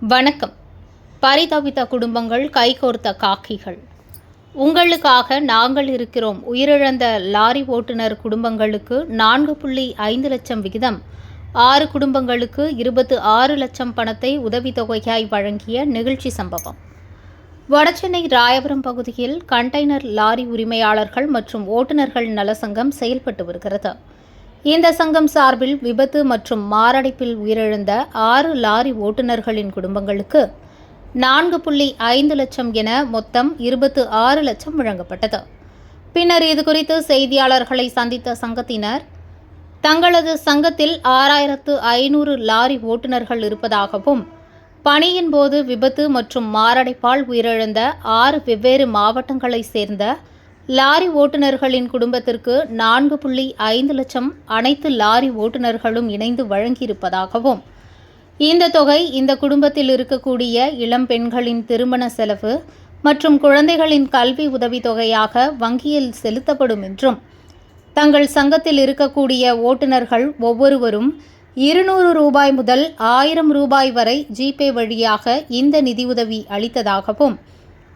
வணக்கம். பரிதவித்த குடும்பங்கள் கைகோர்த்த காக்கிகள். உங்களுக்காக நாங்கள் இருக்கிறோம். உயிரிழந்த லாரி ஓட்டுநர் குடும்பங்களுக்கு நான்கு புள்ளி ஐந்து லட்சம் விகிதம். ஆறு குடும்பங்களுக்கு இருபத்து ஆறு லட்சம் பணத்தை உதவித்தொகையாய் வழங்கிய நிகழ்ச்சி சம்பவம். வடசென்னை ராயபுரம் பகுதியில் கண்டெய்னர் லாரி உரிமையாளர்கள் மற்றும் ஓட்டுநர்கள் நலசங்கம் செயல்பட்டு வருகிறது. இந்த சங்கம் சார்பில் விபத்து மற்றும் மாரடைப்பில் உயிரிழந்த ஆறு லாரி ஓட்டுநர்களின் குடும்பங்களுக்கு நான்கு புள்ளி ஐந்து லட்சம் என மொத்தம் இருபத்து ஆறு லட்சம் வழங்கப்பட்டது. பின்னர் இதுகுறித்து செய்தியாளர்களை சந்தித்த சங்கத்தினர் தங்களது சங்கத்தில் ஆறாயிரத்து ஐநூறு லாரி ஓட்டுநர்கள் இருப்பதாகவும் பணியின் போது விபத்து மற்றும் மாரடைப்பால் உயிரிழந்த ஆறு வெவ்வேறு மாவட்டங்களைச் சேர்ந்த லாரி ஓட்டுநர்களின் குடும்பத்திற்கு நான்கு புள்ளி ஐந்து லட்சம் அனைத்து லாரி ஓட்டுநர்களும் இணைந்து வழங்கியிருப்பதாகவும் இந்த தொகை இந்த குடும்பத்தில் இருக்கக்கூடிய இளம் பெண்களின் திருமண செலவு மற்றும் குழந்தைகளின் கல்வி உதவித் தொகையாக வங்கியில் செலுத்தப்படும் என்றும் தங்கள் சங்கத்தில் இருக்கக்கூடிய ஓட்டுநர்கள் ஒவ்வொருவரும் இருநூறு ரூபாய் முதல் ஆயிரம் ரூபாய் வரை ஜிபே வழியாக இந்த நிதியுதவி அளித்ததாகவும்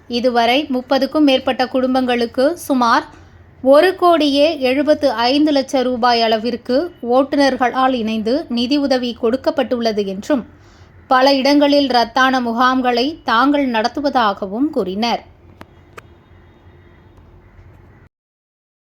இதுவரை முப்பதுக்கும் மேற்பட்ட குடும்பங்களுக்கு சுமார் ஒரு கோடியே எழுபத்து ஐந்து லட்சம் ரூபாய் அளவிற்கு ஓட்டுநர்களால் இணைந்து நிதியுதவி கொடுக்கப்பட்டுள்ளது என்றும் பல இடங்களில் ரத்தான முகாம்களை தாங்கள் நடத்துவதாகவும் கூறினர்.